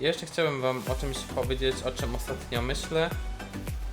Jeszcze chciałbym wam o czymś powiedzieć, o czym ostatnio myślę.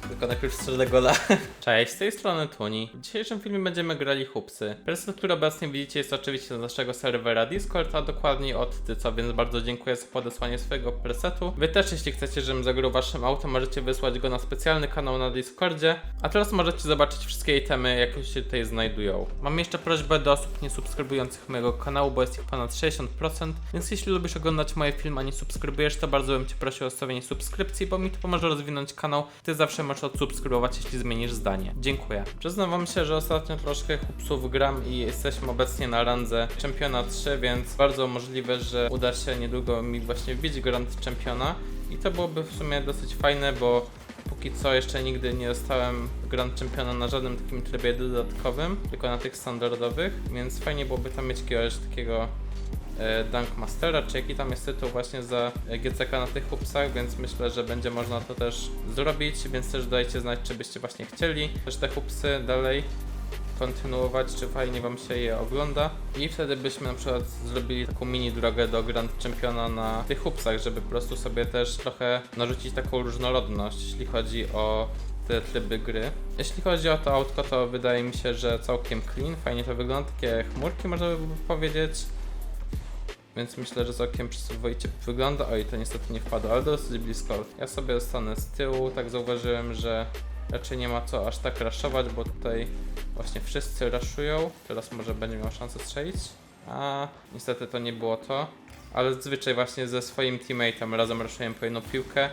Tylko najpierw strzelę gola. Cześć, z tej strony Tuni. W dzisiejszym filmie będziemy grali hupsy. Preset, który obecnie widzicie jest oczywiście z naszego serwera Discord, a dokładniej od Tyco, więc bardzo dziękuję za podesłanie swojego presetu. Wy też, jeśli chcecie, żebym zagrał waszym autem, możecie wysłać go na specjalny kanał na Discordzie, a teraz możecie zobaczyć wszystkie itemy, jakie się tutaj znajdują. Mam jeszcze prośbę do osób niesubskrybujących mojego kanału, bo jest ich ponad 60%, więc jeśli lubisz oglądać moje filmy, a nie subskrybujesz, to bardzo bym cię prosił o stawienie subskrypcji, bo mi to pomoże rozwinąć kanał. Ty zawsze możesz odsubskrybować, jeśli zmienisz zdanie. Dziękuję. Przyznam wam się, że ostatnio troszkę hupsów gram i jesteśmy obecnie na randze Czempiona 3, więc bardzo możliwe, że uda się niedługo mi właśnie wbić Grand Czempiona i to byłoby w sumie dosyć fajne, bo póki co jeszcze nigdy nie dostałem Grand Czempiona na żadnym takim trybie dodatkowym, tylko na tych standardowych, więc fajnie byłoby tam mieć jakiegoś takiego e, Dunk Mastera, czy jaki tam jest tytuł właśnie za GCK na tych hupsach, więc myślę, że będzie można to też zrobić, więc też dajcie znać, czy byście właśnie chcieli też te hupsy dalej kontynuować, czy fajnie wam się je ogląda i wtedy byśmy na przykład zrobili taką mini drogę do Grand Championa na tych hupsach, żeby po prostu sobie też trochę narzucić taką różnorodność, jeśli chodzi o te tryby gry. Jeśli chodzi o to autko, to wydaje mi się, że całkiem clean, fajnie to wygląda, takie chmurki można by powiedzieć. Więc myślę, że całkiem przyzwoicie wygląda. Oj, to niestety nie wpadło, ale dosyć blisko. Ja sobie stanę z tyłu, tak zauważyłem, że raczej nie ma co aż tak raszować, bo tutaj właśnie wszyscy raszują. Teraz może będzie miał szansę strzelić. A niestety to nie było to. Ale zazwyczaj właśnie ze swoim teammateem razem raszujemy po jedną piłkę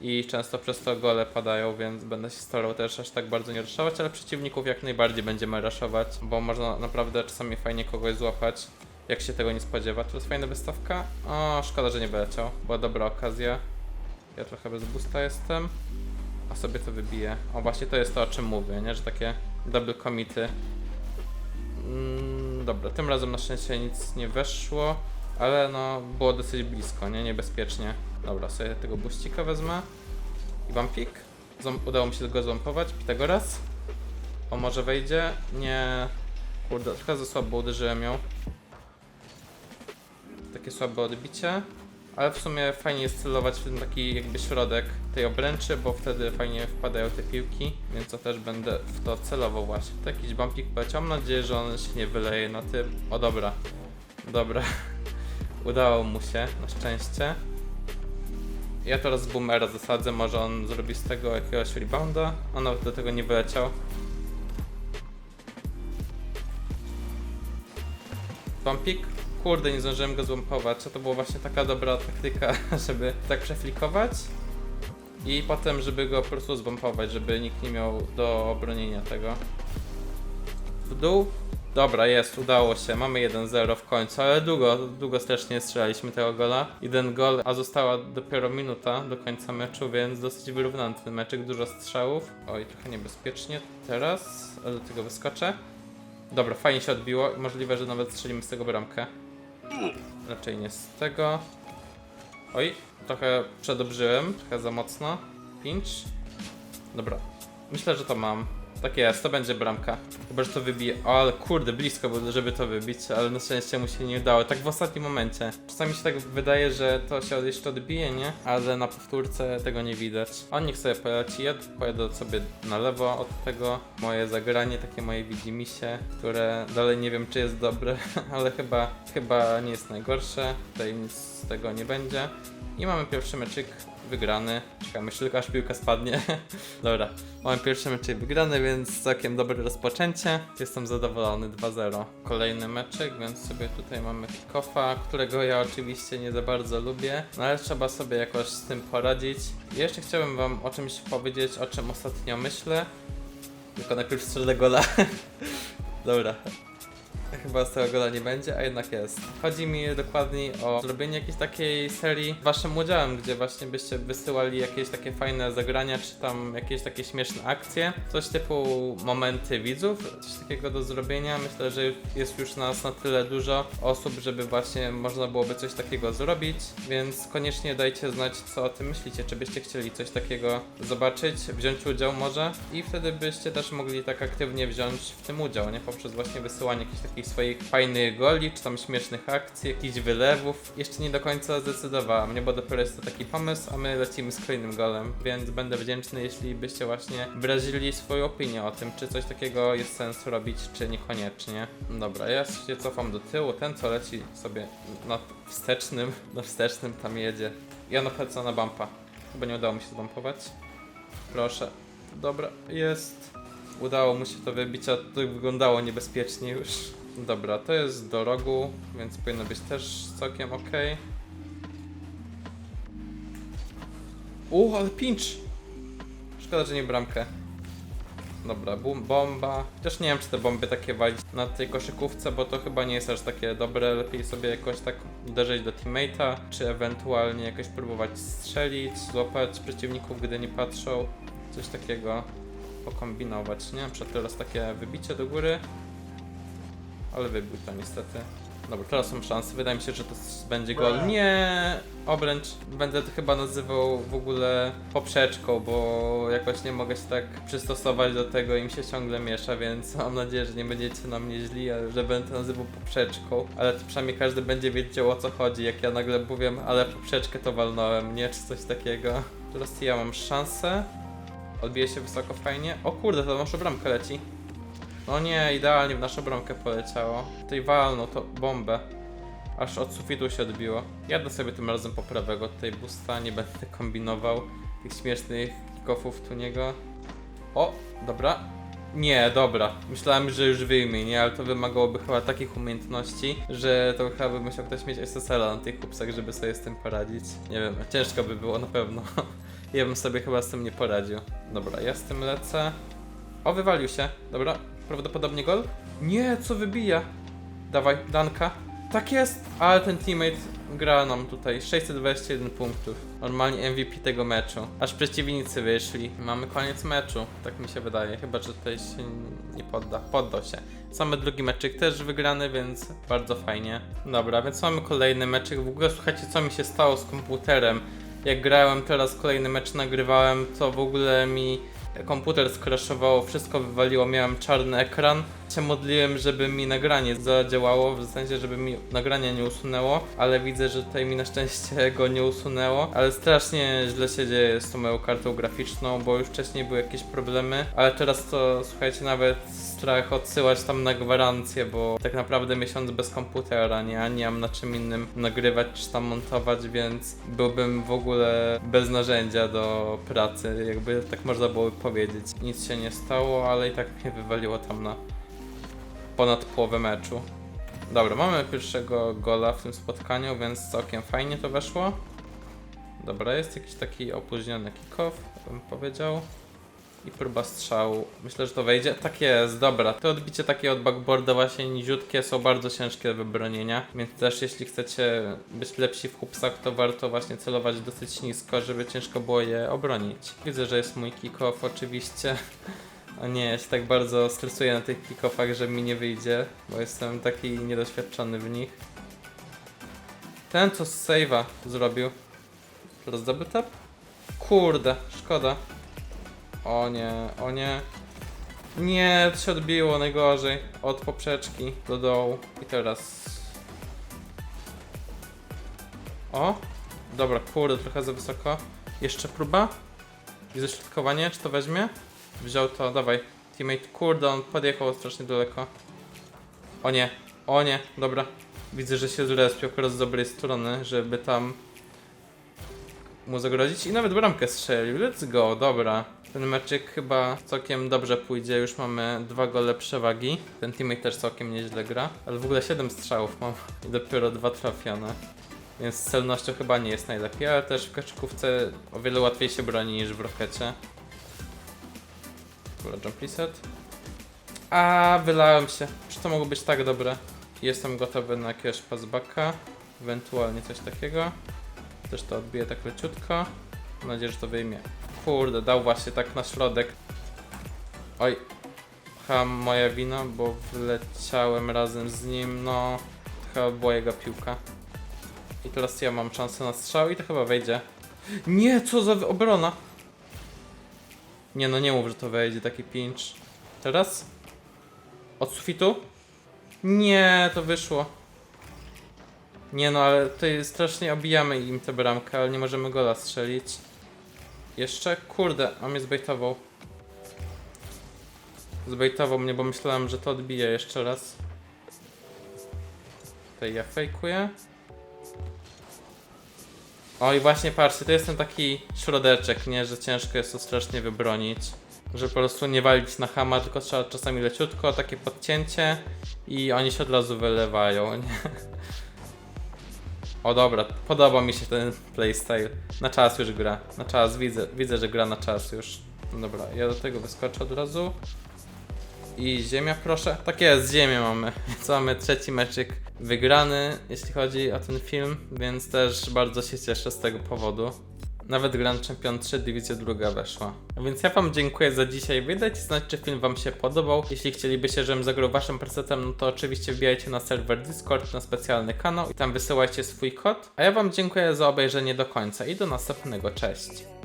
i często przez to gole padają, więc będę się starał też aż tak bardzo nie raszować, ale przeciwników jak najbardziej będziemy raszować, bo można naprawdę czasami fajnie kogoś złapać, jak się tego nie spodziewa. To jest fajna wystawka. O, szkoda, że nie wyleciał. Była dobra okazja. Ja trochę bez boosta jestem, a sobie to wybiję. O, właśnie to jest to, o czym mówię, nie? Że takie double commity. Mm, dobra, tym razem na szczęście nic nie weszło, ale no było dosyć blisko, nie? Niebezpiecznie. Dobra, sobie tego buścika wezmę. I wampik. Zom- udało mi się go złampować. Pitagoras. O, może wejdzie? Nie. Kurde, trochę za słabo uderzyłem ją. Takie słabe odbicie. Ale w sumie fajnie jest celować w ten taki jakby środek tej obręczy, bo wtedy fajnie wpadają te piłki, więc to też będę w to celował właśnie. To jakiś bumpik poleciał, mam nadzieję, że on się nie wyleje na tym. O dobra, dobra. Udało mu się, na szczęście. Ja teraz boomera zasadzę, może on zrobi z tego jakiegoś rebounda. On nawet do tego nie wyleciał. Bumpik? Kurde, nie zdążyłem go złampować. To była właśnie taka dobra taktyka, żeby tak przeflikować i potem, żeby go po prostu zbompować, żeby nikt nie miał do obronienia tego. W dół? Dobra, jest, udało się. Mamy 1-0 w końcu, ale długo, długo strasznie strzelaliśmy tego gola. Jeden gol, a została dopiero minuta do końca meczu, więc dosyć wyrównany ten meczek, dużo strzałów. Oj, trochę niebezpiecznie teraz, do tego wyskoczę. Dobra, fajnie się odbiło. Możliwe, że nawet strzelimy z tego bramkę. Raczej nie z tego. Oj, trochę przedobrzyłem, trochę za mocno. Pinch. Dobra, myślę, że to mam. Tak jest, to będzie bramka. Chyba, że to wybije. O, ale kurde, blisko było, żeby to wybić, ale na szczęście mu się nie udało. Tak w ostatnim momencie. Czasami się tak wydaje, że to się jeszcze odbije, nie? Ale na powtórce tego nie widać. On niech sobie poleci, ja pojadę sobie na lewo od tego. Moje zagranie, takie moje widzimisię, które dalej nie wiem, czy jest dobre, ale chyba, chyba nie jest najgorsze. Tutaj nic z tego nie będzie. I mamy pierwszy meczyk wygrany. Czekamy, tylko aż piłka spadnie. Dobra, mamy pierwszy meczyk wygrany, więc całkiem dobre rozpoczęcie. Jestem zadowolony 2-0. Kolejny meczyk, więc sobie tutaj mamy kickoffa, którego ja oczywiście nie za bardzo lubię, no ale trzeba sobie jakoś z tym poradzić. I jeszcze chciałbym wam o czymś powiedzieć, o czym ostatnio myślę. Tylko najpierw strzelę gola. Dobra, Chyba z tego gola nie będzie, a jednak jest. Chodzi mi dokładniej o zrobienie jakiejś takiej serii waszym udziałem, gdzie właśnie byście wysyłali jakieś takie fajne zagrania, czy tam jakieś takie śmieszne akcje. Coś typu momenty widzów, coś takiego do zrobienia. Myślę, że jest już nas na tyle dużo osób, żeby właśnie można byłoby coś takiego zrobić, więc koniecznie dajcie znać, co o tym myślicie. Czy byście chcieli coś takiego zobaczyć, wziąć udział może i wtedy byście też mogli tak aktywnie wziąć w tym udział, nie? Poprzez właśnie wysyłanie jakichś takich jakichś swoich fajnych goli, czy tam śmiesznych akcji, jakichś wylewów. Jeszcze nie do końca zdecydowała mnie, bo dopiero jest to taki pomysł, a my lecimy z kolejnym golem, więc będę wdzięczny, jeśli byście właśnie wyrazili swoją opinię o tym, czy coś takiego jest sens robić, czy niekoniecznie. Dobra, ja się cofam do tyłu, ten co leci sobie na wstecznym, na wstecznym tam jedzie. Ja napędzę na bumpa. Chyba nie udało mi się zbumpować. Proszę. Dobra, jest. Udało mu się to wybić, a to wyglądało niebezpiecznie już. Dobra, to jest do rogu, więc powinno być też całkiem ok. U, ale pinch! Szkoda, że nie bramkę. Dobra, bum, bomba. Chociaż nie wiem, czy te bomby takie walić na tej koszykówce, bo to chyba nie jest aż takie dobre. Lepiej sobie jakoś tak uderzyć do teammate'a, czy ewentualnie jakoś próbować strzelić, złapać przeciwników, gdy nie patrzą. Coś takiego pokombinować, nie? Przykład teraz takie wybicie do góry. Ale wybił to niestety. Dobra, teraz są szanse. Wydaje mi się, że to będzie gol. Nie! Obręcz będę to chyba nazywał w ogóle poprzeczką, bo jakoś nie mogę się tak przystosować do tego i mi się ciągle miesza, więc mam nadzieję, że nie będziecie na mnie źli, że będę to nazywał poprzeczką. Ale to przynajmniej każdy będzie wiedział o co chodzi, jak ja nagle powiem, ale poprzeczkę to walnąłem, nie? Czy coś takiego. Teraz ja mam szansę. Odbije się wysoko fajnie. O kurde, to nasza bramka leci. No nie, idealnie w naszą bramkę poleciało. Tutaj walną to bombę. Aż od sufitu się odbiło. Jadę sobie tym razem po prawego tutaj busta, nie będę kombinował tych śmiesznych kickoffów tu niego. O, dobra. Nie, dobra. Myślałem, że już wyjmie, nie? Ale to wymagałoby chyba takich umiejętności, że to chyba by musiał ktoś mieć SSL-a na tych kupsach, żeby sobie z tym poradzić. Nie wiem, ciężko by było na pewno. ja bym sobie chyba z tym nie poradził. Dobra, ja z tym lecę. O, wywalił się. Dobra, prawdopodobnie gol? Nie, co wybija? Dawaj, Danka. Tak jest! Ale ten teammate gra nam tutaj 621 punktów. Normalnie MVP tego meczu. Aż przeciwnicy wyszli. Mamy koniec meczu, tak mi się wydaje. Chyba, że tutaj się nie podda. Poddał się. Samy drugi meczyk też wygrany, więc bardzo fajnie. Dobra, więc mamy kolejny meczyk. W ogóle słuchajcie, co mi się stało z komputerem. Jak grałem teraz kolejny mecz nagrywałem, to w ogóle mi komputer skraszowało, wszystko wywaliło, miałem czarny ekran. Się modliłem, żeby mi nagranie zadziałało, w sensie, żeby mi nagranie nie usunęło, ale widzę, że tutaj mi na szczęście go nie usunęło. Ale strasznie źle się dzieje z tą moją kartą graficzną, bo już wcześniej były jakieś problemy, ale teraz to słuchajcie, nawet strach odsyłać tam na gwarancję, bo tak naprawdę miesiąc bez komputera, nie, nie mam na czym innym nagrywać czy tam montować, więc byłbym w ogóle bez narzędzia do pracy, jakby tak można było powiedzieć. Nic się nie stało, ale i tak mnie wywaliło tam na ponad połowę meczu. Dobra, mamy pierwszego gola w tym spotkaniu, więc całkiem fajnie to weszło. Dobra, jest jakiś taki opóźniony kickoff, bym powiedział. I próba strzału. Myślę, że to wejdzie. Tak jest, dobra. Te odbicie takie od backboarda właśnie niziutkie są bardzo ciężkie do wybronienia, więc też jeśli chcecie być lepsi w hupsach, to warto właśnie celować dosyć nisko, żeby ciężko było je obronić. Widzę, że jest mój kickoff oczywiście. O nie, ja się tak bardzo stresuję na tych kickoffach, że mi nie wyjdzie, bo jestem taki niedoświadczony w nich. Ten co z save'a zrobił. Teraz double tap? Kurde, szkoda. O nie, o nie. Nie, to się odbiło najgorzej. Od poprzeczki do dołu. I teraz. O! Dobra, kurde, trochę za wysoko. Jeszcze próba? I zaśrodkowanie, czy to weźmie? Wziął to, dawaj. Teammate, kurde, on podjechał strasznie daleko. O nie, o nie, dobra. Widzę, że się zrespił akurat z dobrej strony, żeby tam mu zagrozić i nawet bramkę strzelił. Let's go, dobra. Ten meczyk chyba całkiem dobrze pójdzie, już mamy dwa gole przewagi. Ten teammate też całkiem nieźle gra, ale w ogóle 7 strzałów mam i dopiero dwa trafione. Więc z celnością chyba nie jest najlepiej, ale też w koszykówce o wiele łatwiej się broni niż w rokecie. Dobra, jump reset. A, wylałem się. Czy to mogło być tak dobre? Jestem gotowy na jakiegoś passbacka, ewentualnie coś takiego. Też to odbiję tak leciutko. Mam nadzieję, że to wyjmie. Kurde, dał właśnie tak na środek. Oj. Chyba moja wina, bo wleciałem razem z nim, no... To chyba była jego piłka. I teraz ja mam szansę na strzał i to chyba wejdzie. Nie, co za obrona! Nie no, nie mów, że to wejdzie, taki pinch. Teraz? Od sufitu? Nie, to wyszło. Nie no, ale tutaj strasznie obijamy im tę bramkę, ale nie możemy gola strzelić. Jeszcze? Kurde, on mnie zbejtował. Zbejtował mnie, bo myślałem, że to odbije jeszcze raz. Tutaj ja fejkuję. O i właśnie patrzcie, to jest ten taki środeczek, nie? Że ciężko jest to strasznie wybronić. Że po prostu nie walić na hama, tylko trzeba czasami leciutko, takie podcięcie i oni się od razu wylewają, nie? O dobra, podoba mi się ten playstyle. Na czas już gra. Na czas, widzę, widzę, że gra na czas już. No Dobra, ja do tego wyskoczę od razu. I ziemia proszę. Tak jest, ziemię mamy. Więc mamy trzeci meczyk wygrany, jeśli chodzi o ten film, więc też bardzo się cieszę z tego powodu. Nawet Grand Champion 3 Dywizja druga weszła. A Więc ja wam dziękuję za dzisiaj. Wydajcie znać, czy film wam się podobał. Jeśli chcielibyście, żebym zagrał waszym presetem, no to oczywiście wbijajcie na serwer Discord, na specjalny kanał i tam wysyłajcie swój kod. A ja wam dziękuję za obejrzenie do końca i do następnego. Cześć!